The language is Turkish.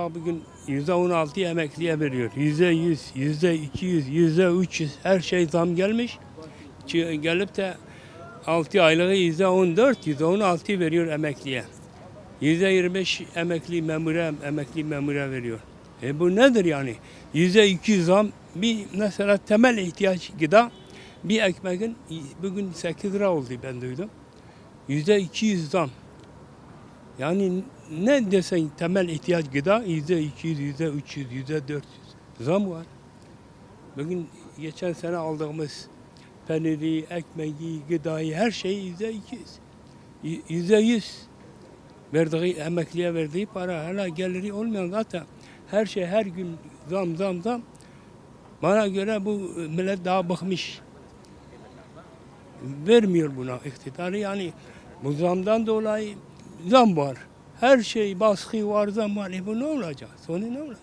Bugün yüzde on altı emekliye veriyor. Yüzde yüz, yüzde iki yüz, yüzde üç yüz her şey zam gelmiş. Gelip de altı aylığı yüzde on dört, yüzde on altı veriyor emekliye. Yüzde yirmi beş emekli memura, emekli memura veriyor. E bu nedir yani? Yüzde iki yüz zam bir mesela temel ihtiyaç gıda bir ekmeğin bugün 8 lira oldu ben duydum. Yüzde iki yüz zam. Yani ne desen temel ihtiyaç gıda yüzde 200, yüzde 300, yüzde 400 zam var. Bugün geçen sene aldığımız peyniri, ekmeği, gıdayı her şey yüzde 200. Y- Yüzde 100 verdiği emekliye verdiği para hala geliri olmayan zaten her şey her gün zam zam zam. Bana göre bu millet daha bıkmış. Vermiyor buna iktidarı yani bu zamdan dolayı zam var. Her şey baskı var, zam var. E bu ne olacak? Sonu ne olacak?